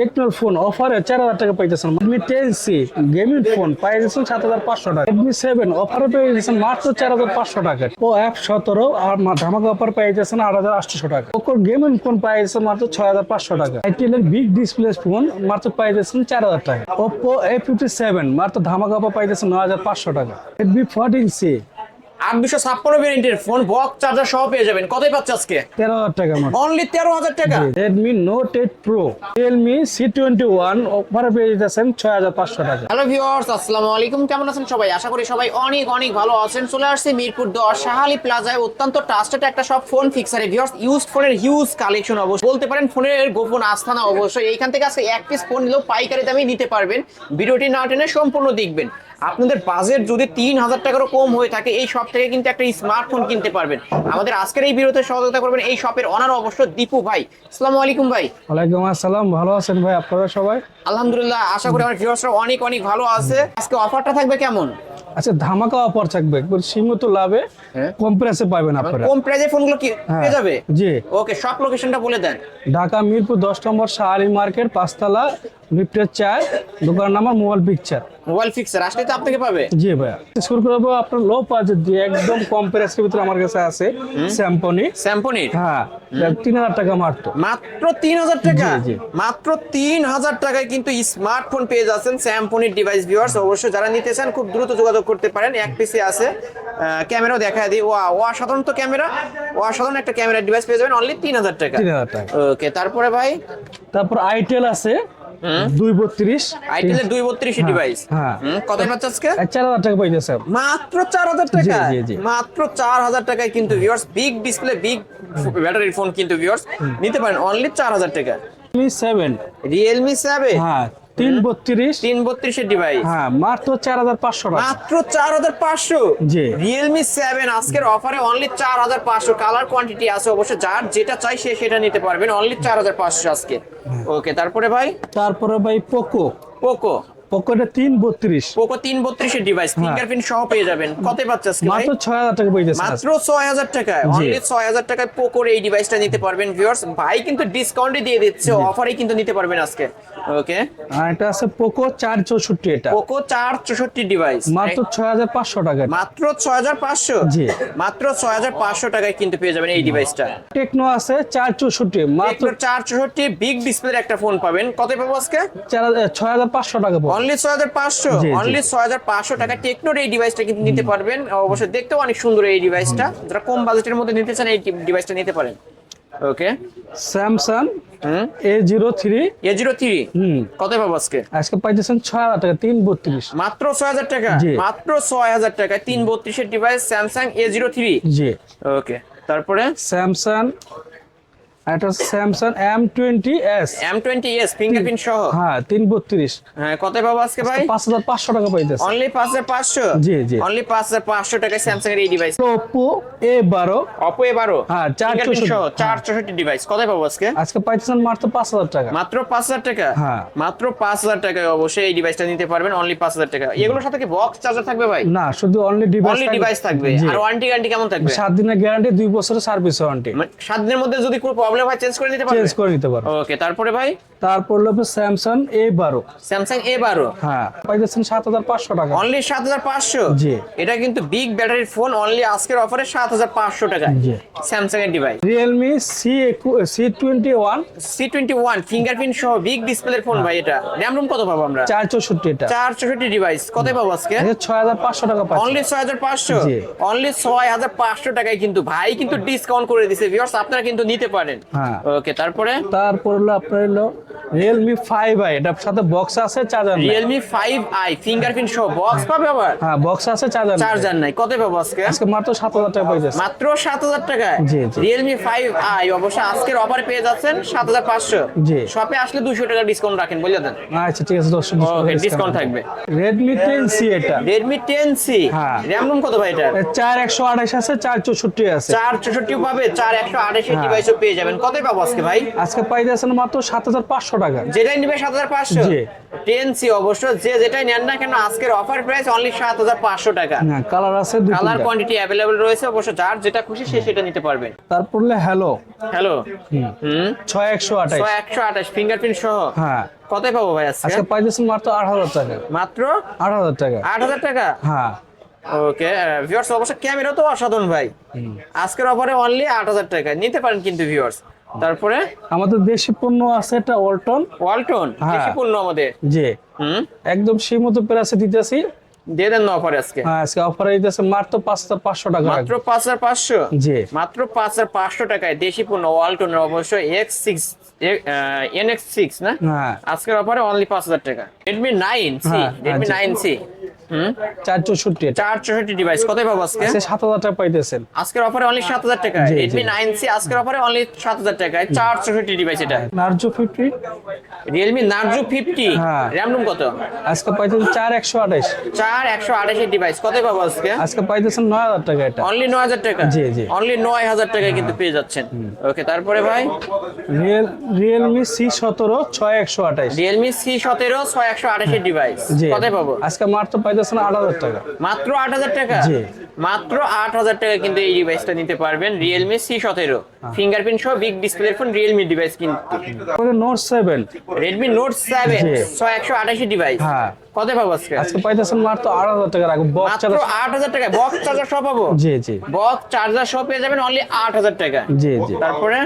টেকনোর phone অফারে চার হাজার টাকা পাইতেছেন। Redmi ten C gaming phone পাই যাচ্ছেন সাত হাজার পাঁচশো টাকা। রেডমি সেভেন অফারে পেয়ে যাচ্ছেন মাত্র চার হাজার পাঁচশো টাকা। ও এফ সতেরো আর ধামাকা অফার পেয়ে যাচ্ছেন আট হাজার আটশো টাকা। ওপো গেমিং ফোন পাই যাচ্ছেন মাত্র ছয় হাজার পাঁচশো টাকা। আইটেলের বিগ ডিসপ্লে ফোন মাত্র পাই যাচ্ছেন চার হাজার টাকা। ওপো এ ফিফটি সেভেন মাত্র ধামাকা অফার পাই যাচ্ছেন নয় হাজার পাঁচশো টাকা। রেডমি ফোরটিন সি আট দুশো ছাপ্পান্ন ভ্যারিয়েন্টের ফোন চার্জার সহ পেয়ে যাবেন। কতই পাচ্ছে আজকে? তেরো হাজার টাকা অনলি তেরো হাজার টাকা। Redmi Note eight Pro Realme C twenty one অফারে পেয়ে যাচ্ছেন ছয় হাজার পাঁচশো টাকা। হ্যালো ভিউয়ার্স আসসালামু আলাইকুম। কেমন আছেন সবাই? আশা করি সবাই অনেক অনেক ভালো আছেন। চলে আসছে মিরপুর দশ শাহালি প্লাজায় অত্যন্ত ট্রাস্টেড একটা সব ফোন ফিক্সারে ভিউয়ার্স ইউজ ফোনের হিউজ কালেকশন অবশ্যই। বলতে পারেন ফোনের গোপন আস্থানা অবশ্যই। এইখান থেকে আজকে এক পিস ফোন নিলেও পাইকারি দামে নিতে পারবেন। ভিডিওটি না টেনে সম্পূর্ণ দেখবেন। আপনাদের বাজেট যদি তিন হাজার টাকারও কম হয়ে থাকে এই শপ থেকে কিন্তু একটা স্মার্টফোন কিনতে পারবেন। আমাদের আজকের এই বিরোধে সহযোগিতা করবেন এই শপের অনার অবশ্য দীপু ভাই। আসসালামু আলাইকুম ভাই। ওয়ালাইকুম আসসালাম ভালো আছেন ভাই? আপনারা সবাই? আলহামদুলিল্লাহ আশা করি আমার ভিউয়ার্সরা অনেক অনেক ভালো আছে। আজকে অফারটা থাকবে কেমন? আচ্ছা ধামাকা অফার থাকবে। একবার সীমিত লাভে হ্যাঁ। কম প্রাইসে পাবেন আপনারা। কম প্রাইজে ফোনগুলো কি হ্যাঁ। পেয়ে যাবে? জি। ওকে সব লোকেশনটা বলে দেন। ঢাকা মিরপুর দশ নম্বর শাহারি মার্কেট পাঁচতলা লিফটের চার দোকান number mobile picture mobile picture আসলে তো আপনাকে পাবে। জি ভাইয়া। শুরু করব আপনার লো বাজেট দিয়ে একদম কম প্রাইসের ভিতরে আমার কাছে আছে স্যাম্পনি স্যাম্পনির হ্যাঁ তিন হাজার টাকা মারতো মাত্র তিন হাজার টাকা। মাত্র তিন হাজার টাকায় কিন্তু স্মার্টফোন পেয়ে যাচ্ছেন স্যাম্পনির ডিভাইস ভিউয়ার্স অবশ্যই যারা নিতে চান খুব দ্রুত যোগাযোগ করতে পারেন। এক পিসে আছে। ক্যামেরাও দেখা দিই। ওয়া ওয়া সাধারণত ক্যামেরা ওয়া সাধারণ একটা ক্যামেরা ডিভাইস পেয়ে যাবেন অনলি তিন হাজার টাকা। তিন হাজার টাকা। ওকে তারপরে ভাই? তারপর আইটেল আছে। দুই বত্রিশ। আইটেলের দুই বত্রিশ ডিভাইস হ্যাঁ। কত পাচ্ছে আজকে? চার হাজার টাকা মাত্র চার হাজার টাকা। মাত্র চার হাজার টাকায় কিন্তু viewers big display big phone কিন্তু ভিউয়ার্স নিতে পারেন অনলি চার হাজার টাকা। সেভেন রিয়েলমি সেভেন হ্যাঁ। তিন বত্রিশ। তিন বত্রিশের ডিভাইস হ্যাঁ মাত্র চার হাজার পাঁচশো মাত্র চার হাজার পাঁচশো? জি। রিয়েলমি সেভেন আজকের অফারে অনলি চার হাজার পাঁচশো। কালার কোয়ান্টিটি আছে অবশ্য যার যেটা চাই সে সেটা নিতে পারবেন। অনলি চার হাজার পাঁচশো আজকে। হ্যাঁ। ওকে তারপরে ভাই? তারপরে ভাই পোকো পোকো পোকোটা তিন বত্রিশ। পোকো তিন বত্রিশের ডিভাইস ফিঙ্গারপ্রিন্ট সহ পেয়ে যাবেন। কত পাচ্ছে মাত্র ছয় হাজার টাকা মাত্র ছয় হাজার টাকায়। অনলি ছয় হাজার টাকায় পোকোর এই ডিভাইসটা নিতে পারবেন ভিউয়ার্স ভাই কিন্তু ডিসকাউন্টে দিয়ে দিচ্ছে। অফারে কিন্তু নিতে পারবেন আজকে। ওকে আর এটা আছে পোকো চার চৌষট্টি এটা। পোকো চার চৌষট্টি ডিভাইস মাত্র ছয় হাজার পাঁচশো টাকা মাত্র ছয় হাজার পাঁচশো? জি। মাত্র ছয় হাজার পাঁচশো টাকায় কিন্তু পেয়ে যাবেন এই ডিভাইসটা টেকনো আছে চার চৌষট্টি মাত্র মাত্র চার চৌষট্টি বিগ ডিসপ্লের একটা ফোন পাবেন। কত পাবো আজকে? চার হাজার- ছয় হাজার পাঁচশো টাকা পড়বে। অনলি ছয় হাজার পাঁচশো? জি, জি। অনলি ছয় হাজার পাঁচশো টাকা টেকনোর এই ডিভাইসটা কিন্তু নিতে পারবেন। অবশ্যই দেখতেও অনেক সুন্দর এই ডিভাইসটা যারা কম বাজেটের মধ্যে নিতে চান এই ডিভাইসটা নিতে পারেন। Okay Samsung A zero three A zero three hmm. কত পাবো আজকে? আজকে পাইতেছেন ছয় হাজার টাকা তিন বত্রিশ। মাত্র ছয় হাজার টাকা। মাত্র ছয় হাজার টাকা তিন বত্রিশের device Samsung A zero three G. Okay তারপরে? স্যামসাং এটা Samsung M twenty S M twenty S fingerprint সহ? হ্যাঁ তিন বত্রিশ। হ্যাঁ কত পাবো আজকে ভাই? পাঁচ হাজার পাঁচশো টাকা পাইতেছে। অনলি পাঁচ হাজার পাঁচশো? জি, জি। অনলি পাঁচ হাজার পাঁচশো টাকায় স্যামসাং এর এই ডিভাইস ওপো এ বারো। অপো এবারও হ্যাঁ, চার সহ চার চৌষট্টি ডিভাইস কত পাবো আজকে? আজকে পাইতেছেন মাত্র পাঁচ হাজার টাকা। মাত্র পাঁচ হাজার টাকা? হ্যাঁ। মাত্র পাঁচ হাজার টাকায় অবশ্যই এই ডিভাইসটা নিতে পারবেন অনলি পাঁচ হাজার টাকা। এগুলোর সাথে কি বক্স চার্জার থাকবে ভাই? না শুধু অনলি ডিভাইস অনলি ডিভাইস থাকবে। আর ওয়ারেন্টি গ্যারান্টি কেমন থাকবে? সাত দিনের গ্যারান্টি দুই বছরের সার্ভিস ওয়ারেন্টি মানে সাত দিনের মধ্যে যদি কোনো প্রবলেম হয় চেঞ্জ করে নিতে পারবে? চেঞ্জ করে নিতে পারো ওকে তারপরে ভাই? তারপর হলো স্যামসাং এ বারো। স্যামসাং এ বারো। হ্যাঁ পাইতেছেন সাত হাজার পাঁচশো টাকা। অনলি সাত হাজার পাঁচশো? জি। এটা কিন্তু বিগ ব্যাটারির ফোন অনলি আজকের অফারে সাত হাজার পাঁচশো টাকা। জি। স্যামসাং এর device one C twenty one fingerprint সহ বিগ ডিসপ্লের ফোন ভাই এটা। র্যাম রুম কত পাবো আমরা? চার চৌষট্টি এটা চার চৌষট্টি ডিভাইস কত পাবো আজকে? ছয় হাজার পাঁচশো টাকা পাচ্ছি। অনলি ছয় হাজার পাঁচশো? জি। অনলি ছয় হাজার পাঁচশো টাকায় কিন্তু ভাই কিন্তু ডিসকাউন্ট করে দিছে ভিউয়ার্স আপনারা কিন্তু নিতে পারেন। হ্যাঁ। ওকে তারপরে? তারপর হলো আপনার হলো রিয়েলমি ফাইভ আই এটার সাথে বক্স আছে charger Realme five I fingerprint সহ বক্স পাবে আবার? হ্যাঁ বক্স আছে চার্জার চার্জার নাই কত পাবো আজকে? আজকে মাত্র সাত হাজার টাকা পাইতেছে মাত্র সাত হাজার টাকায়। রিয়েলমি ফাইভ আই অবশ্য আজকের অফার পেয়ে যাচ্ছেন সাত হাজার পাঁচশো। জি। শপে আসলে দুশো টাকা ডিসকাউন্ট রাখেন বলে দেন আচ্ছা ঠিক আছে দশ ডিসকাউন্ট থাকবে। রেডমি টেন সি এটা। রেডমি টেন সি হ্যাঁ। র্যাম রুম কত ভাই এটা চার একশো আঠাশ আছে চার চৌষট্টি আছে। চার চৌষট্টি পাবে চার একশো আঠাশের হ্যাঁ। ডিভাইসও পেয়ে যাবেন। যাচ্ছেন কতই পাবো আজকে ভাই? আজকে পাইতেছেন মাত্র সাত হাজার পাঁচশো টাকা। যেটাই নিবে সাত হাজার পাঁচশো? জি। অবশ্য যে যেটাই নেন না কেন আজকের অফার প্রাইস অনলি সাত হাজার পাঁচশো টাকা। হ্যাঁ কালার আছে কালার কোয়ান্টিটি অ্যাভেলেবল রয়েছে অবশ্য যার যেটা খুশি সে সেটা নিতে পারবেন তারপর হ্যালো হ্যালো হুম। ছয় একশো আঠাইশ ছয় একশো আঠাশ ফিঙ্গারপ্রিন্ট সহ? হ্যাঁ। কতই পাবো ভাই আজকে? আজকে পাইতেছেন মাত্র আট হাজার টাকা। মাত্র? আট হাজার টাকা। আট হাজার টাকা? হ্যাঁ। ওকে ভিউয়ার্স uh, অবশ্য ক্যামেরা তো অসাধারণ ভাই। আজকের অফারে অনলি আট হাজার টাকা। নিতে পারেন কিন্তু ভিউয়ার্স তারপরে? আমাদের দেশি পণ্য আছে এটা ওয়ালটন ওয়ালটন দেশি পণ্য আমাদের। জি। একদম সেই মতো প্রাইসে দিতেছি। দিয়ে দেন অফারে আজকে। হ্যাঁ আজকে অফারে দিতেছে মাত্র 5500 টাকা। মাত্র 5500 জি। মাত্র 5500 টাকায় দেশি পণ্য ওয়ালটনের অবশ্য X6 NX6 না? হ্যাঁ। আজকের অফারে অনলি 5000 টাকা। Redmi 9C নাইন সি চার চৌষট্টি চার চৌষট্টি ডিভাইস কতই পাবো আজকে? আজকে সাত হাজার টাকা পাইতেছেন। আজকের অফারে অনলি সাত হাজার টাকা। জি, জি। রেডমি নাইন সি আজকের অফারে অনলি সাত হাজার টাকায় চার চৌষট্টি ডিভাইস এটা। Narzo fifty Realme Narzo fifty হ্যাঁ। র্যাম রুম কত? আজকে পাইতেছেন চার একশো আঠাইশ চার একশো আঠাশের ডিভাইস কত পাবো আজকে? আজকে পাইতেছেন নয় হাজার টাকা এটা। অনলি নয় হাজার টাকা? জি, জি। অনলি নয় হাজার টাকায় কিন্তু পেয়ে যাচ্ছেন। ওকে তারপরে ভাই? রিয়েল রিয়েলমি সি সতেরো ছয় একশো আঠাশ। রিয়েলমি সি সতেরো ছয় একশো আঠাশের ডিভাইস জি। কত পাবো? আজকে মাত্র পাইতেছেন আট হাজার টাকা। মাত্র আট হাজার টাকা? জি। মাত্র আট হাজার টাকা কিন্তু এই ডিভাইসটা নিতে পারবেন। রিয়েলমি সি সতেরো। হ্যাঁ। ফিঙ্গারপ্রিন্ট সহ big display phone Realme device কিন্তু। Note seven Redmi Note seven ছয় একশো আঠাশি ডিভাইস হ্যাঁ। কত পাবো আজকে? আজকে পাইতেছেন মাত্র আট হাজার টাকা। রাখব বক্স চার্জার আট হাজার টাকা। বক্স চার্জার সহ পাবো? জি জি। বক্স চার্জার সহ পেয়ে যাবেন অনলি আট হাজার টাকা। জি জি। তারপরে?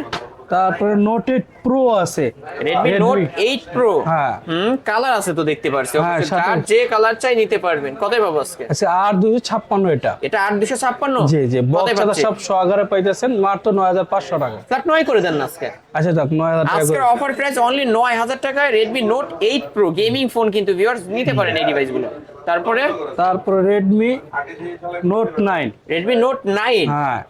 তারপরে নোট এইট প্রো আছে। রেডমি নোট এইট প্রো হ্যাঁ। হুম কালার আছে তো দেখতে পারছি হ্যাঁ, যার যে কালার চাই নিতে পারবেন। কত পাবো আজকে? আচ্ছা আর দুশো ছাপ্পান্ন এটা। এটা আট দুশো ছাপ্পান্ন? জি জি বক্স চার্জার সব সহকারে পাইতেছেন মাত্র নয় হাজার পাঁচশো টাকা। ফ্ল্যাট নয় করে দেন আজকে। আচ্ছা যাক নয় হাজার টাকা আজকের করে। অফার প্রাইস অনলি নয় হাজার টাকায় Redmi Note eight Pro gaming phone কিন্তু ভিউয়ার্স নিতে পারেন এই ডিভাইসগুলো তারপরে? তারপরে Redmi Note nine Redmi Note nine হ্যাঁ।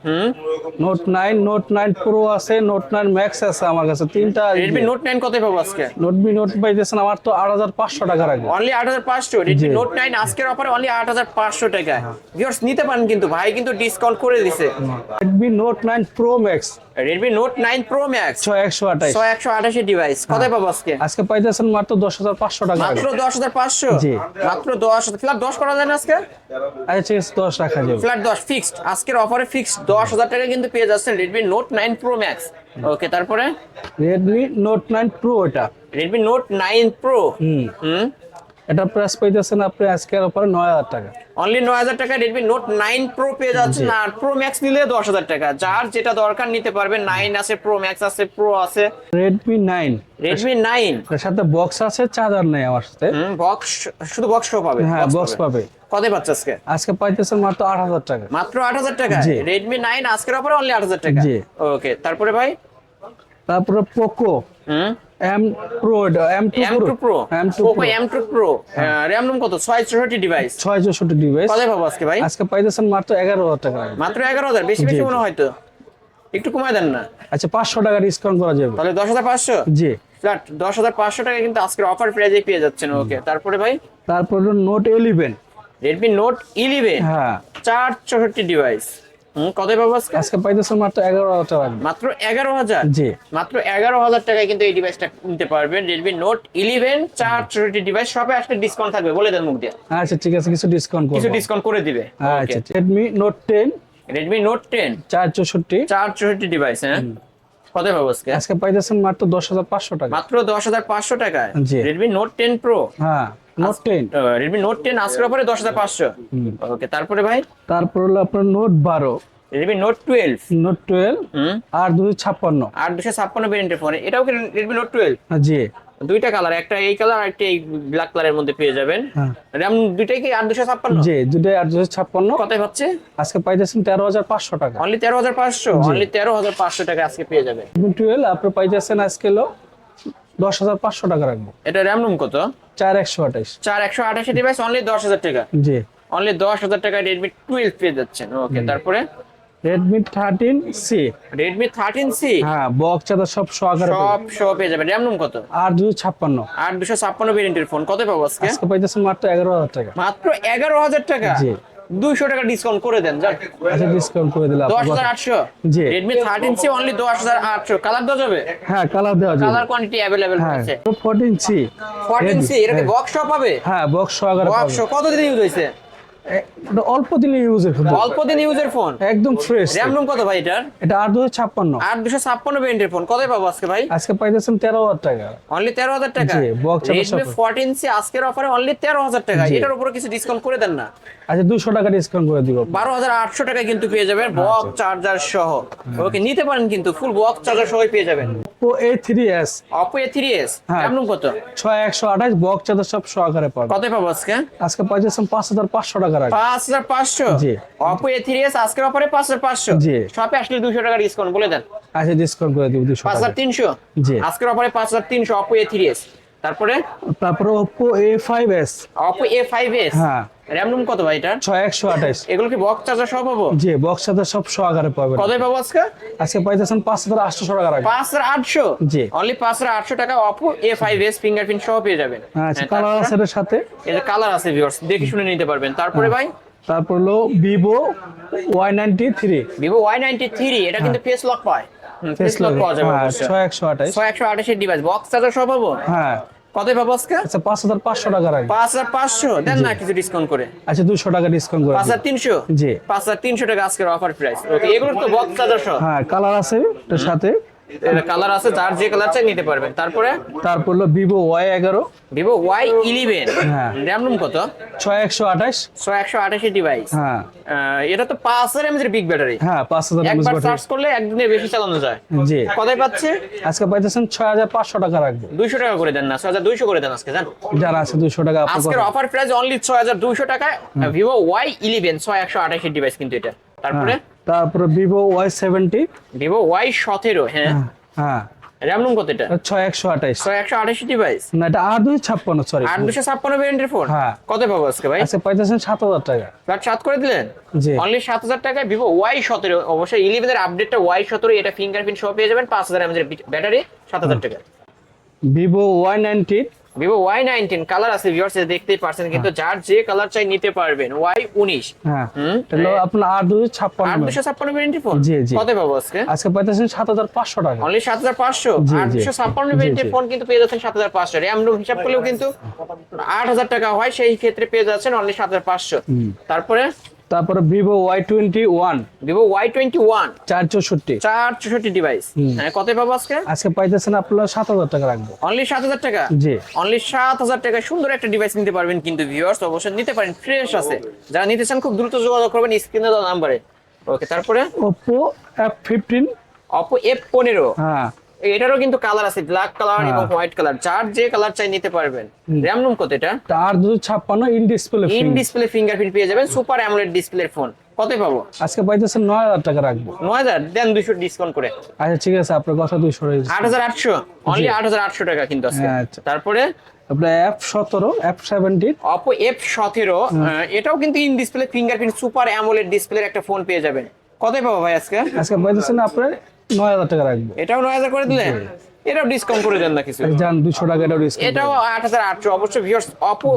Note nine Note nine Pro আছে নোট নাইন ম্যাক্স আছে আমার কাছে তিনটা রেডমি নোট নাইন কত পাবো আজকে? নোটবি নোট পাইতেছেন আমার তো আট হাজার পাঁচশো টাকা রাখব। অনলি আট হাজার পাঁচশো। রেডমি নোট নাইন আজকের অফারে অনলি আট হাজার পাঁচশো টাকা। ভিউয়ার্স নিতে পারেন কিন্তু ভাই কিন্তু ডিসকাউন্ট করে দিছে। Redmi Note nine Pro Max Redmi Note nine Pro Max ছয় একশো আঠাইশ ছয় একশো আঠাশি ডিভাইস কত পাবো আজকে? আজকে পাইতেছেন মাত্র দশ হাজার পাঁচশো টাকা মাত্র। দশ হাজার পাঁচশো। মাত্র দশ ফ্ল্যাট দশ করা যায় না আজকে? আচ্ছা ঠিক আছে দশ রাখা যাবে। ফ্ল্যাট দশ ফিক্সড আজকের অফারে ফিক্সড দশ হাজার টাকা কিন্তু পেয়ে যাচ্ছেন Redmi Note nine Pro Max okay তারপরে? রেডমি নোট নাইন প্রো এটা। Redmi Note nine Pro hmm. হুম। এটা প্রাইস পাইতেছেন আপনি আজকের উপরে নয় হাজার টাকা। অনলি নয় হাজার টাকা রেডমি নোট নাইন প্রো পেয়ে যাচ্ছেন আর প্রো ম্যাক্স নিলে দশ হাজার টাকা। যার যেটা দরকার নিতে পারবে নাইন আছে প্রো ম্যাক্স আছে প্রো আছে। রেডমি নাইন রেডমি নাইন এর সাথে বক্স আছে চার্জার নেই আমার সাথে। বক্স শুধু বক্স পাবে হ্যাঁ বক্স পাবে। কত পাচ্ছে আজকে? আজকে পাইতেছেন মাত্র আট হাজার টাকা। মাত্র আট হাজার টাকা। রেডমি নাইন আজকের অফারে অনলি আট হাজার টাকা। জি। ওকে তারপরে ভাই? তারপরে Poco hmm? M Pro M two M two Pro M two Poco M two Pro RAM ROM কত? ছয় চৌষট্টি ডিভাইস ছয় চৌষট্টি ডিভাইস কত পাবো আজকে ভাই? আজকে পাইতেছেন মাত্র এগারো হাজার টাকা। মাত্র এগারো হাজার? বেশি বেশি মনে। হয় তো একটু কমায় দেন না। আচ্ছা পাঁচশো টাকা ডিসকাউন্ট করা যাবে। তাহলে দশ হাজার পাঁচশো? জি। ফ্ল্যাট দশ হাজার পাঁচশো টাকা কিন্তু আজকের অফার প্রাইজে পেয়ে যাচ্ছেন। ওকে তারপরে ভাই? তারপরে Note eleven Redmi Note eleven হ্যাঁ। চার চৌষট্টি ডিভাইস হুম কত পাবো আজকে? আজকে পাইতেছেন মাত্র এগারো হাজার টাকা মাত্র এগারো হাজার? জি। মাত্র এগারো হাজার টাকায় কিন্তু এই ডিভাইসটা নিতে পারবেন। রেডমি নোট ইলেভেন চার চৌষট্টি ডিভাইস সবে আসলে ডিসকাউন্ট থাকবে বলে দেন মুখ দিয়ে। আচ্ছা ঠিক আছে কিছু ডিসকাউন্ট কিছু ডিসকাউন্ট করে দিবে। আচ্ছা Redmi Note ten Redmi Note ten চার চৌষট্টি। চার চৌষট্টি ডিভাইস হ্যাঁ? কত পাবো আজকে? আজকে পাইতেছেন মাত্র দশ হাজার পাঁচশো টাকা। মাত্র দশ হাজার পাঁচশো টাকায়। রেডমি নোট টেন প্রো হ্যাঁ। নোট আজকের পরে দশ হাজার পাঁচশো। ওকে তারপরে ভাই? তারপর হলো আপনার নোট বারো। Redmi Note twelve Note twelve আর দুশো ছাপ্পান্ন। আর দুশো ছাপ্পান্ন ভেরিয়েন্টের ফোন এটাও কি রেডমি নোট টুয়েলভ জি। দুইটা কালার একটা এই কালার আর একটা এই ব্ল্যাক কালারের মধ্যে পেয়ে যাবেন। হ্যাঁ। র্যাম দুইটাই কি আট দুশো ছাপ্পান্ন? জি দুটাই আর দুশো ছাপ্পান্ন। কত হচ্ছে? আজকে পাইতেছেন তেরো হাজার পাঁচশো টাকা। অনলি তেরো হাজার পাঁচশো। অনলি তেরো হাজার পাঁচশো টাকা আজকে পেয়ে যাবেন। টুয়েলভ আপনি পাইতেছেন আজকে হলো দশ হাজার পাঁচশো টাকা রাখব। এটা র্যাম রুম কত? চার একশো আঠাইশ চার একশো আঠাশি ডিভাইস অনলি দশ হাজার টাকা। জি। অনলি দশ হাজার টাকা রেডমি টুয়েলভ পেয়ে যাচ্ছেন। ওকে তারপরে? Redmi thirteen C Redmi thirteen C হ্যাঁ বক্স চার্জার সব সহকারে সব সব পেয়ে যাবেন র্যাম রুম কত? আর দুশো ছাপ্পান্ন। আর দুশো ছাপ্পান্ন ভেরিয়েন্টের ফোন কত পাবো আজকে? আজকে পাইতেছেন মাত্র এগারো হাজার টাকা। মাত্র এগারো হাজার টাকা? জি। দুইশো টাকা ডিসকাউন্ট করে দেন যান আচ্ছা ডিসকাউন্ট করে দিলাম দশ হাজার আটশো? জি। রেডমি থার্টিন সি অনলি দশ হাজার আটশো। কালার দেওয়া যাবে? হ্যাঁ কালার দেওয়া যাবে। কালার কোয়ান্টিটি অ্যাভেলেবেল হ্যাঁ। আছে ফোরটিন সি ফোরটিন সি এটা বক্স শপ হবে? হ্যাঁ বক্স সহকারে বক্স পাবেন কতদিন ইউজ হয়েছে? অল্প দিনের ইউজের ক্ষেত্রে অল্প দিন ইউজের ফোন একদম ফ্রেশ র্যাম রুম কত ভাই এটার? এটা আট দুশো ছাপ্পান্ন। আট দুশো ছাপ্পান্ন ভেরিয়েন্টের ফোন কত পাবো আজকে ভাই? আজকে পাইতেছেন তেরো হাজার টাকা। অনলি তেরো হাজার টাকা? জি, সব। ফোরটিন সি আজকের অফারে অনলি তেরো হাজার টাকা। এটার উপরে কিছু ডিসকাউন্ট করে দেন না? আচ্ছা দুশো টাকা ডিসকাউন্ট করে দিব। বারো হাজার আটশো টাকায় কিন্তু পেয়ে যাবেন বক্স চার্জার সহ। ওকে নিতে পারেন কিন্তু ফুল বক্স চার্জার সহ পেয়ে যাবেন। S Oppo A three S হ্যাঁ। কত? ছয় একশো আঠাশ বক্স চার্জার সব সহকারে পাবেন। কত পাবো আজকে? আজকে পাইতেছেন পাঁচ হাজার পাঁচশো টাকা রাখবে পাঁচ হাজার পাঁচশো। জি। অপো এ থ্রি আজকের অফারে পাঁচ হাজার পাঁচশো। জি। শপে আসলে 200 টাকা ডিসকাউন্ট বলে দেন। আচ্ছা ডিসকাউন্ট করে দিব দুশো পাঁচ টাকা হাজার তিনশো। জি। আজকের অফারে পাঁচ হাজার তিনশো অপো এ থ্রি এস তারপরে? তারপরে অপো এ ফাইভ এস হ্যাঁ। র্যাম রুম কত ভাই একশো আঠাশ। এগুলো কি বক্স চার্জার সহ পাবো? জি বক্স চার্জার সব সহকারে পাবেন। কত পাবো আজকে? আজকে পাইতেছেন পাঁচ হাজার আটশো টাকা রাখবে। পাঁচ হাজার আটশো? জি। অনলি পাঁচ হাজার আটশো টাকা Oppo A five S fingerprint সহ পেয়ে যাবেন। আচ্ছা হ্যাঁ, কালার তারপরে? আছে এটার সাথে। এটা কালার আছে ভিউয়ার্স দেখে শুনে নিতে পারবেন। তারপরে ভাই? তারপর হলো ভিভো ওয়াই নাইনটি থ্রি এটা কিন্তু ফেস লক পায়। ফেস লক পাওয়া যাবে হ্যাঁ ডিভাইস বক্স চার্জার সহ পাবো? হ্যাঁ। কত পাবো আজকে? আচ্ছা পাঁচ হাজার পাঁচশো টাকা রাখবে পাঁচ হাজার পাঁচশো? দেন না কিছু ডিসকাউন্ট করে। আচ্ছা দুশো টাকা ডিসকাউন্ট করে পাঁচ দিন। হাজার তিনশো? জি। পাঁচ হাজার তিনশো টাকা আজকের অফার প্রাইস ওকে এগুলোর তো বক্স চার্জার সহ হ্যাঁ কালার আছে এটার সাথে। এটা কালার আছে যার যে কালার চাই নিতে পারবেন। তারপরে? তারপর হলো ভিভো ওয়াই এগারো। Vivo Y eleven. RAM ROM কত? ছয় একশো আঠাশ। ছয় একশো আঠাশের ডিভাইস হ্যাঁ। এটা তো পাঁচ হাজার এমএর বিগ ব্যাটারি হ্যাঁ পাঁচ হাজার একবার চার্জ করলে একদিনে বেশি চালানো যায়। জি। পাচ্ছে? আজকে পাইতেছেন ছয় হাজার পাঁচশো টাকা রাখবে। দুইশো টাকা করে দেন না ছয় হাজার দুইশো করে দেন আজকে জান। যারা আছে দুশো টাকা আজকের অফার প্রাইস অনলি ছয় হাজার দুইশো টাকায় ভিভো ওয়াই ইলেভেন ছয় একশো আঠাশের ডিভাইস কিন্তু এটা। তারপরে? হ্যাঁ। তারপরে Vivo Y seventy Vivo Y সতেরো হ্যাঁ। হ্যাঁ র্যাম রুম কত এটা? ছয় একশো আঠাশ ছয় একশো আঠাশি ডিভাইস না এটা আট দুই ছাপ্পান্ন সরি আট দুশো ছাপ্পান্ন ভ্যারিয়েন্টের ফোন হ্যাঁ। কত পাবো আজকে ভাই? আজকে পাইতেছেন সাত হাজার টাকা। ফ্ল্যাট সাত করে দিলেন? জি। অনলি সাত হাজার টাকায় ভিভো ওয়াই সতেরো। অবশ্যই ইলেভেনের আপডেটটা ওয়াই সতেরো এটা ফিঙ্গারপ্রিন্ট সহ পেয়ে যাবেন। পাঁচ হাজার এমএর ব্যাটারি সাত হাজার টাকা। Vivo Y ninety Vivo Y nineteen colour আছে ভিউয়ার্স দেখতেই পারছেন কিন্তু যার যে কালার চাই নিতে পারবেন ওয়াই উনিশ হ্যাঁ। এটা আপনার আট দুই ছাপ্পান্ন। আট দুশো ছাপ্পান্ন ভ্যারিয়েন্টের ফোন জি, জি। কত পাবো আজকে? আজকে পাইতেছেন সাত হাজার পাঁচশো টাকা। অনলি সাত হাজার পাঁচশো? আট দুশো ছাপ্পান্ন জি, ফোন কিন্তু পেয়ে যাচ্ছেন সাত হাজার পাঁচশো। র্যাম রুম হিসাব করলেও কিন্তু আট হাজার টাকা হয় সেই ক্ষেত্রে পেয়ে যাচ্ছেন অনলি সাত হাজার পাঁচশো। তারপরে তারপরে Vivo Y twenty one Vivo Y twenty one চার চৌষট্টি চার চৌষট্টি ডিভাইস হ্যাঁ কত পাবো আজকে? আজকে পাইতেছেন আপনার সাত হাজার টাকা রাখব। অনলি সাত হাজার টাকা? জি। অনলি সাত হাজার টাকা সুন্দর একটা ডিভাইস নিতে পারবেন কিন্তু ভিউয়ার্স অবশ্যই নিতে পারেন। ফ্রেশ আছে। যারা নিতে চান খুব দ্রুত যোগাযোগ করবেন স্ক্রিনে দেওয়া নাম্বারে ওকে তারপরে? Oppo F fifteen Oppo F পনেরো। হ্যাঁ। এটারও কিন্তু কালার আছে ব্ল্যাক কালার এবং হোয়াইট কালার যার যে কালার চাই নিতে পারবেন। র্যাম রুম কত এটা? তার দুশো ছাপ্পান্ন in display in display fingerprint পেয়ে যাবেন সুপার অ্যামোলেড ডিসপ্লের ফোন কত পাবো? আজকে পাইতেছেন নয় হাজার টাকা রাখব। নয় হাজার? দেন দুইশো ডিসকাউন্ট করে। আচ্ছা ঠিক আছে আপনার কথা দুইশো রয়েছে আট হাজার আটশো? অনলি আট হাজার আটশো টাকা কিন্তু আছে হ্যাঁ, আচ্ছা। তারপরে? আপনার এফ সতেরো এফ সেভেন্টিন অপো এফ সতেরো এটাও কিন্তু in display fingerprint super AMOLED ডিসপ্লের একটা ফোন পেয়ে যাবেন। কত পাবো ভাই আজকে? আজকে পাইতেছেন আপনার নয় হাজার টাকা রাখব। এটাও নয় হাজার করে দিলেন এটাও ডিসকাউন্ট করে দেন না কিছু? যান দুশো টাকা এটাও ডিসকাউন্ট এটাও আট হাজার আটশো। অবশ্য ভিউয়ার্স অপো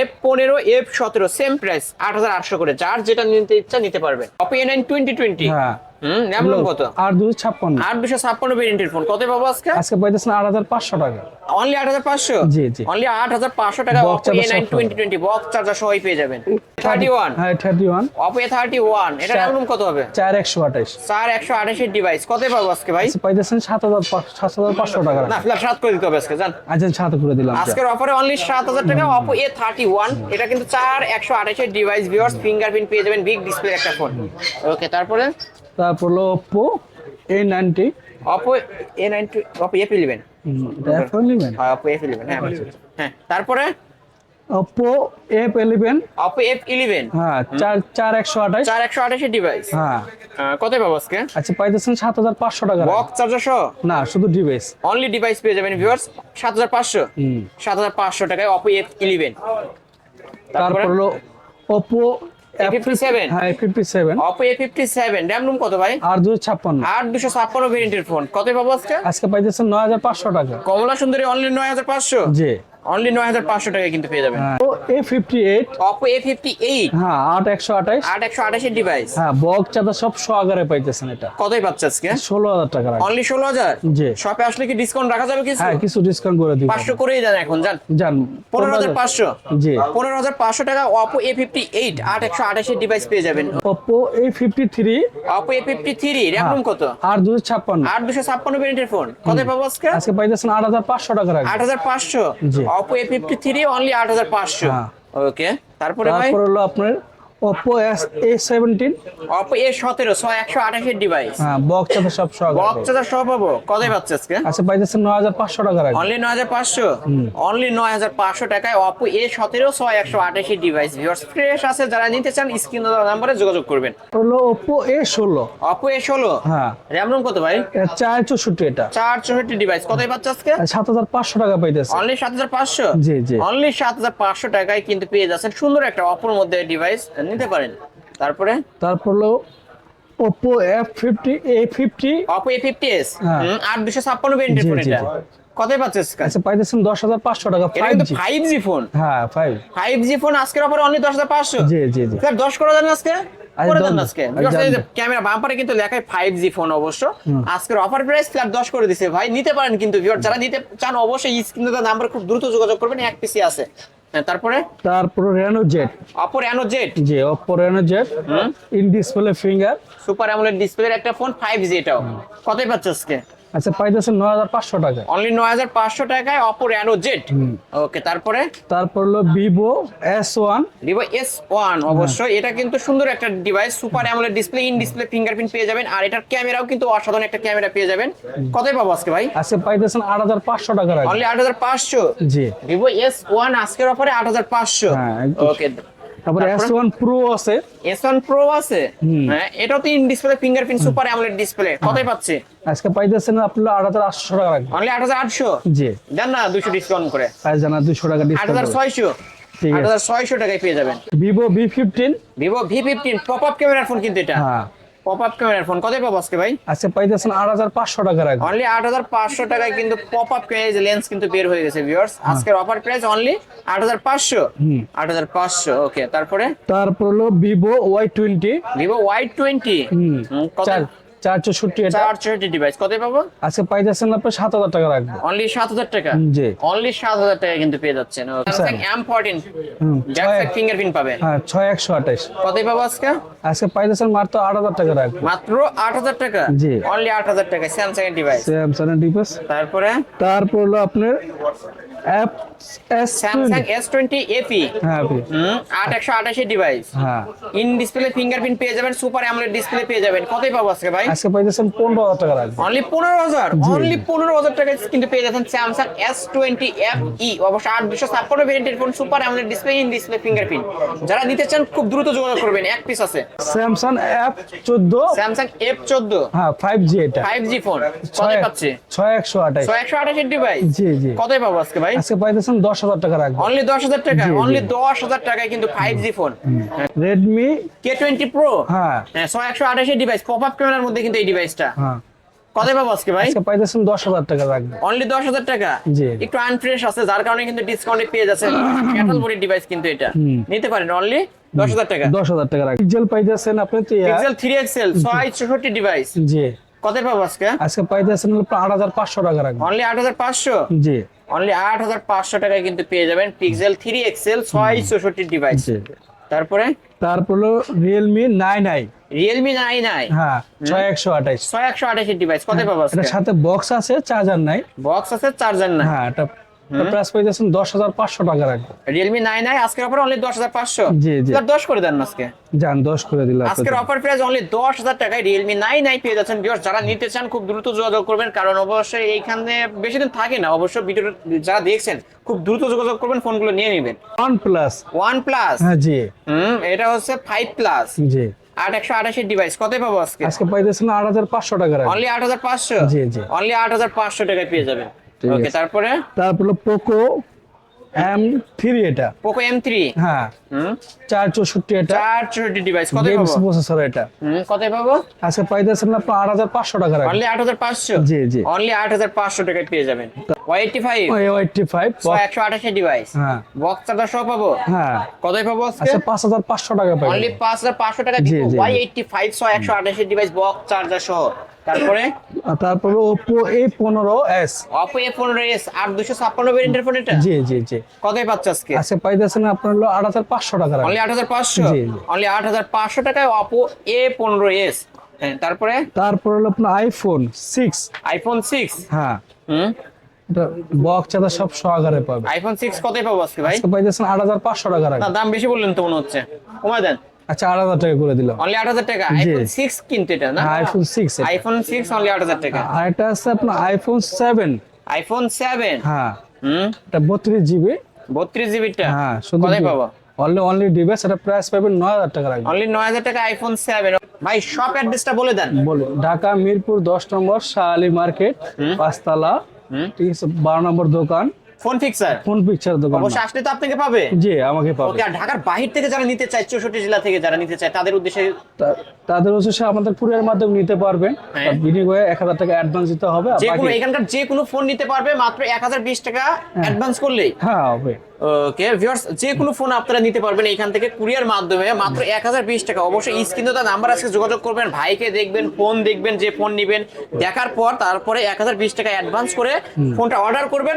এফ পনেরো এফ সতেরো সেম প্রাইস আট হাজার আটশো করে। যার যেটা নিতে ইচ্ছা নিতে পারবে। Oppo A nine twenty twenty হ্যাঁ। হুম র্যাম কত? আর দুশো ছাপ্পান্ন। আট দুশো ছাপ্পান্ন ভেরিয়েন্টের ফোন কত পাবো আজকে? আজকে পাইতেছেন আট হাজার পাঁচশো টাকা। অনলি আট হাজার পাঁচশো? জি, জি। অনলি আট হাজার পাঁচশো টাকা Oppo A nine twenty twenty box charger পেয়ে যাবেন। থার্টি ওয়ান হ্যাঁ thirty one Oppo A thirty one এটা চার- র্যাম কত হবে? চার একশো আঠাশ। চার একশো আঠাশের ডিভাইস কত পাবো আজকে ভাই? আজকে পাইতেছেন সাত হাজার সাত হাজার পাঁচশো টাকা। না ফ্ল্যাট সাত করে দিতে হবে আজকে জান। আচ্ছা করে দিলাম। আজকের অফারে অনলি সাত হাজার টাকা অপো এ থার্টি ওয়ান এটা কিন্তু চার একশো আঠাশের ডিভাইস ভিউয়ার্স ফিঙ্গারপ্রিন্ট পেয়ে যাবেন বিগ ডিসপ্লে একটা ফোন ওকে তারপরে? তারপর হলো Oppo A ninety Oppo A ninety Oppo F eleven হ্যাঁ তারপরে? Oppo F eleven Oppo F eleven হ্যাঁ চার চার একশো আঠাশ। চার একশো আঠাশের ডিভাইস হ্যাঁ। কত পাবো আজকে? আচ্ছা পাইতেছেন সাত হাজার পাঁচশো টাকা। বক্স চার্জার না শুধু ডিভাইস অনলি ডিভাইস পেয়ে যাবেন ভিউয়ার্স সাত হাজার পাঁচশো। সাত হাজার পাঁচশো টাকায় অপো এফ ইলেভেন তারপর? হলো অপো A57 হ্যাঁ A57 Oppo A57 RAM room কত ভাই? ফোন পাবো আজকে? টাকা। কমলা সুন্দরী অনলি 9500 জি। অনলি 9500 টাকায় কিন্তু পেয়ে যাবেন। তো A58 Oppo হ্যাঁ ডিভাইস হ্যাঁ বক চাদা সব 100 আগারে পাইতেছেন এটা। কতই পাচ্ছে আজকে? 16000 টাকা অনলি 16000 জি। শপে আসলে কি ডিসকাউন্ট রাখা যাবে কিছু? হ্যাঁ কিছু ডিসকাউন্ট করে করেই এখন জান জান 15500 জি। 15500 টাকা Oppo এর ডিভাইস পেয়ে যাবেন। হ্যাঁ। কত? ফোন কত পাবো আজকে? আজকে পাইতেছেন 8500 টাকা 8500 Oppo A fifty three only আট হাজার পাঁচশো। ওকে তারপরে ভাই? তারপর হলো আপনার এ সতেরো ছয় একশো আঠাশের ডিভাইস হ্যাঁ বক চাঁদা সব সোয়াগারে বক্স চার্জার সহ পাবো। কতই পাচ্ছে আজকে? আচ্ছা হাজার পাঁচশো টাকা রাখবে। অনলি নয় হাজার পাঁচশো? অনলি নয় হাজার পাঁচশো টাকায় অপো এ সতেরো ছয় একশো আঠাশি ডিভাইস ভিউয়ার্স ফ্রেশ আছে যারা নিতে চান স্ক্রিন নাম্বারে যোগাযোগ করবেন। হলো ষোলো। অপো এ ষোলো? হ্যাঁ। র্যাম রুম কত ভাই? এর চার চৌষট্টি এটা। চার চৌষট্টি ডিভাইস কতই পাচ্ছে আজকে? সাত হাজার পাঁচশো টাকা পাইতেছে। অনলি সাত হাজার পাঁচশো? জি, জি। অনলি সাত হাজার পাঁচশো টাকায় কিন্তু পেয়ে যাচ্ছেন সুন্দর একটা অপোর মধ্যে ডিভাইস নিতে পারেন। তারপরে? তারপর হলো fifty Oppo A fifty S হ্যাঁ। ভেরিয়েন্টের ফোন এটা। কতই পাচ্ছিস আচ্ছা পাইতেছেন দশ হাজার পাঁচশো টাকা এটা ফাইভ কিন্তু জি ফাইভ জি ফোন হ্যাঁ ফাইভ ফাইভ জি ফোন আজকের অফার অনলি দশ হাজার পাঁচশো। জি জি জি। স্যার দশ করে দেন আজকে? করে দেন। ক্যামেরা বাম্পারে কিন্তু লেখায় ফাইভ জি ফোন অবশ্য। আজকের অফার প্রাইস ফ্ল্যাট দশ করে দিছে। ভাই নিতে পারেন কিন্তু ভিউয়ার যারা নিতে চান অবশ্যই স্ক্রিনে নাম্বার খুব দ্রুত যোগাযোগ করবেন। এক পিসি আছে। তারপরে? তারপর Reno Z Oppo Reno Z G Oppo Reno Z in display finger super AMOLED ডিসপ্লের একটা ফোন ফাইভ জি এটাও। কতই পাচ্ছ আজকে? আচ্ছা পাইতেছেন নয় হাজার পাঁচশো টাকা অনলি নয় হাজার পাঁচশো টাকায় অপো রেনো জেড ওকে তারপরে? তারপর হলো Vivo S one Vivo S one অবশ্যই। এটা কিন্তু সুন্দর একটা device super AMOLED display in display fingerprint পেয়ে যাবেন। আর এটার ক্যামেরাও কিন্তু অসাধারণ একটা ক্যামেরা পেয়ে যাবেন। কতই পাবো আজকে ভাই? আজকে পাইতেছেন আট হাজার পাঁচশো টাকা অনলি আট হাজার পাঁচশো? জি। ভিভো এস ওয়ান আজকের অফারে আট হাজার পাঁচশো। হ্যাঁ, ওকে তারপরে S1 Pro আছে। S1 Pro আছে? হ্যাঁ এটা তো in display fingerprint super AMOLED display কতই পাচ্ছে? আজকে পাইতেছেন আপনার আট হাজার আটশো টাকা লাগবে। অনলি আট হাজার আটশো? জি। দেন না দুশো ডিসকাউন্ট করে। আজ জানা দুশো টাকা ডিসকাউন্ট ছয়শো। ঠিক আছে। হাজার ছয়শো টাকায় পেয়ে যাবেন। Vivo V fifteen Vivo V fifteen pop up ক্যামেরার ফোন কিন্তু এটা। হ্যাঁ। পপ আপ ক্যামেরার ফোন কত পাবো আজকে ভাই? আজকে পাইতেছেন হাজার পাঁচশো রাখবে। অনলি 8500 টাকায় কিন্তু পপ আপ ক্যামেরা লেন্স কিন্তু বের হয়ে গেছে ভিউয়ার্স হ্যাঁ। আজকের অফার প্রাইস অনলি 8500 8500 ওকে তারপরে? তারপর হলো Vivo Y twenty Vivo Y twenty কত? চারশোষট্টি এটা? 464 ডিভাইস কত পাবো? আজকে পাই যাচ্ছেন সাত হাজার টাকা রাখব। অনলি 7000 টাকা? জি। অনলি 7000 টাকা কিন্তু পেয়ে যাচ্ছেন। স্যামসাং M14 ব্যাকপ্যাক ফিঙ্গারপ্রিন্ট পাবে। হ্যাঁ 6128 কত পাবো আজকে? আজকে পাই যাচ্ছেন মাত্র 8000 টাকা রাখব। মাত্র 8000 টাকা? জি। অনলি 8000 টাকা স্যামসাং ডিভাইস স্যামসাং ডিভাইস তারপরে? তারপর হলো আপনার স্যামসাং এস টোয়েন্টি আট একশো আঠাশি ডিভাইস ইন ডিসপ্লে ফিঙ্গারপ্রিন্ট পেয়ে যাবেন সুপার অ্যামোলেড ডিসপ্লে পেয়ে যাবেন। কতই পাবো আজকে ভাই? আজকে পাইতেছেন পনেরো হাজার টাকা রাখবে অনলি পনেরো হাজার? অনলি পনেরো হাজার টাকায় কিন্তু পেয়ে যাচ্ছেন Samsung S twenty F E অবশ্য আট দুশো ছাপ্পান্ন ভেরিয়েন্টের phone super AMOLED display in display fingerprint যারা নিতে চান খুব দ্রুত যোগাযোগ করবেন এক পিস আছে। স্যামসাং অ্যাপ চোদ্দ। স্যামসাং এফ চোদ্দ। হ্যাঁ ফাইভ জি এটা। ফাইভ জি ফোন ছয় কতই পাচ্ছে? ছয় একশো আঠাশ। ছয় একশো আঠাশের ডিভাইস জি জি। কতই পাবো আজকে ভাই? আজকে পাইতেছেন দশ হাজার টাকা রাখবে। অনলি দশ হাজার টাকা জি, জি। অনলি দশ হাজার টাকায় কিন্তু five G phone Redmi K twenty Pro হ্যাঁ। হ্যাঁ ছয় একশো আঠাশের ডিভাইস পপ আপ ক্যামেরার মধ্যে কিন্তু এই ডিভাইসটা হ্যাঁ। পাবো আজকে ভাই? আজকে পাইতেছেন দশ হাজার টাকা রাখবে। অনলি দশ হাজার টাকা? জি। একটু আনফ্রেশ আছে যার কারণে কিন্তু ডিসকাউন্টে পেয়ে যাচ্ছে ক্যাটাল বডির ডিভাইস কিন্তু এটা। নিতে পারেন অনলি দশ হাজার টাকা। দশ হাজার টাকা রাখবে। পিক্সেল পাইতেছেন আপনি তো পিক্সেল থ্রি এক্সেল ছয় চৌষট্টি ডিভাইস জি। কত পাবো আজকে? আজকে পাইতেছেন হলো আট হাজার পাঁচশো টাকা রাখবেন অনলি আট হাজার পাঁচশো? জি। অনলি আট হাজার পাঁচশো টাকায় কিন্তু পেয়ে যাবেন পিক্সেল থ্রি এক্সেল ছয় চৌষট্টি ডিভাইস তারপরে? তারপরে Realme nine i Realme nine i হ্যাঁ ছয় একশো আঠাইশ ছয় একশো আঠাশি ডিভাইস কত পাবো সাথে বক্স আছে চার্জার নাই। বক্স আছে চার্জার নাই। হ্যাঁ এটা প্রাইস পাইতেছেন দশ হাজার পাঁচশো টাকা রাখবে। রিয়েলমি নাইন আই আজকের অফার অনলি দশ হাজার পাঁচশো। জি, জি। দশ করে দেন আজকে। যান দশ করে দিলাম। আজকের অফার প্রাইস অনলি দশ হাজার টাকায় রিয়েলমি নাইন আই পেয়ে যাচ্ছেন ভিউয়ার্স যারা নিতে চান খুব দ্রুত যোগাযোগ করবেন কারণ অবশ্যই এইখানে বেশি দিন থাকে না। অবশ্য ভিডিও যারা দেখছেন খুব দ্রুত যোগাযোগ করবেন ফোনগুলো নিয়ে নেবেন। ওয়ান প্লাস ওয়ান প্লাস হ্যাঁ জি। হুম এটা হচ্ছে ফাইভ প্লাস জি। আট একশো আঠাশি ডিভাইস কত পাবো আজকে? আজকে পাইতেছেন আট হাজার পাঁচশো টাকা অনলি আট হাজার পাঁচশো? জি, জি। অনলি আট হাজার পাঁচশো টাকায় পেয়ে যাবেন। ওকে তারপরে? তারপর পোকো এম থ্রি এটা। পোকো এম থ্রি হ্যাঁ। চার চৌষট্টি এটা। চার চৌষট্টি ডিভাইস কত পাবো? প্রসেসর এটা। কত পাবো? আজকে পাইতেছেন আপনার আট হাজার পাঁচশো টাকা অনলি আট হাজার পাঁচশো? জি, জি। অনলি আট হাজার পাঁচশো টাকায় পেয়ে যাবেন। Y eighty five. Eighty five একশো আঠাশের ডিভাইস হ্যাঁ। বক্স চার্জার সহ পাবো। হ্যাঁ। কতই পাবো আজকে? আচ্ছা টাকা অনলি টাকা ডিভাইস বক্স চার্জার সহ। তারপরে? তারপরে আর ভেরিয়েন্টের ফোন এটা? জি জি জি। কতই পাচ্ছে আজকে? আজকে পাইতেছেন আপনার হলো আট হাজার পাঁচশো টাকা অনলি জি। অনলি আট হাজার পাঁচশো টাকায় হ্যাঁ তারপরে? হলো আপনার আইফোন সিক্স আইফোন সিক্স হ্যাঁ। হুম? এটা বক্স চাদা সব সহকারে পাবে। আইফোন সিক্স কতই পাবো আজকে ভাই? আজকে পাইতেছেন আট হাজার পাঁচশো টাকা না দাম বেশি বললেন তো মনে হচ্ছে। কমায় দেন। আচ্ছা আট হাজার টাকা করে দিলাম। অনলি আট হাজার টাকা? আইফোন সিক্স কিনতে এটা না? IPhone six iPhone six only আট হাজার টাকা। আর এটা আছে আপনার আইফোন সেভেন আইফোন সেভেন হ্যাঁ। হুম? এটা বত্রিশ জিবি বত্রিশ জিবিটা হ্যাঁ শুধু কতই পাবো? অনলি অনলি ডিভাইস এটা প্রাইস পাবেন নয় হাজার টাকা রাখবেন অনলি নয় হাজার টাকা আইফোন সেভেন ভাই শপ অ্যাড্রেসটা বলে দেন। বলুন ঢাকা মিরপুর দশ নম্বর শাহালি মার্কেট পাঁচতলা হুম। ঠিক আছে বারো নম্বর দোকান ফোন ফিক্সার ফোন পিকচার দোকান অবশ্য আসলে তো আপনাকে পাবে। জি আমাকে পাবে। ওকে আর ঢাকার বাহির থেকে যারা নিতে চায় চৌষট্টি জেলা থেকে যারা নিতে চায় তাদের উদ্দেশ্যে তাদের সে আমাদের কুরিয়ার মাধ্যমে নিতে পারবেন হ্যাঁ। বিনিময়ে এক হাজার টাকা অ্যাডভান্স দিতে হবে যে কোনো এখানকার যে কোনো ফোন নিতে পারবে মাত্র এক হাজার বিশ টাকা অ্যাডভান্স করলেই। হ্যাঁ হবে। ওকে ভিউয়ার্স যে কোনো ফোন আপনারা নিতে পারবেন এখান থেকে কুরিয়ার মাধ্যমে মাত্র এক হাজার বিশ টাকা। অবশ্যই স্ক্রিনে তার নাম্বার যোগাযোগ করবেন ভাইকে দেখবেন ফোন দেখবেন যে ফোন নেবেন দেখার পর তারপরে এক হাজার বিশ টাকা অ্যাডভান্স করে ফোনটা অর্ডার করবেন।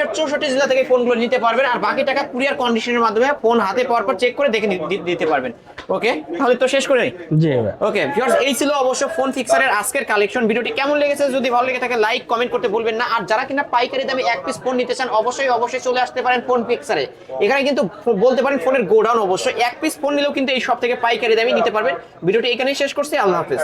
বাংলাদেশের চৌষট্টি জেলা থেকে ফোনগুলো নিতে পারবেন আর বাকি টাকা কুরিয়ার কন্ডিশনের মাধ্যমে ফোন হাতে পাওয়ার পর চেক করে দেখে দিতে পারবেন। ওকে তাহলে তো শেষ করে জি ওকে ভিউয়ার্স এই ছিল অবশ্য ফোন ফিক্সারের আজকের কালেকশন ভিডিওটি কেমন লেগেছে যদি ভালো লেগে থাকে লাইক কমেন্ট করতে ভুলবেন না। আর যারা কিনা পাইকারি দামে এক পিস ফোন নিতে চান অবশ্যই অবশ্যই চলে আসতে পারেন ফোন ফিক্সারে এখানে কিন্তু বলতে পারেন ফোনের গোডাউন অবশ্যই এক পিস ফোন নিলেও কিন্তু এই সব থেকে পাইকারি দামে নিতে পারবেন। ভিডিওটি এখানেই শেষ করছি। আল্লাহ হাফেজ।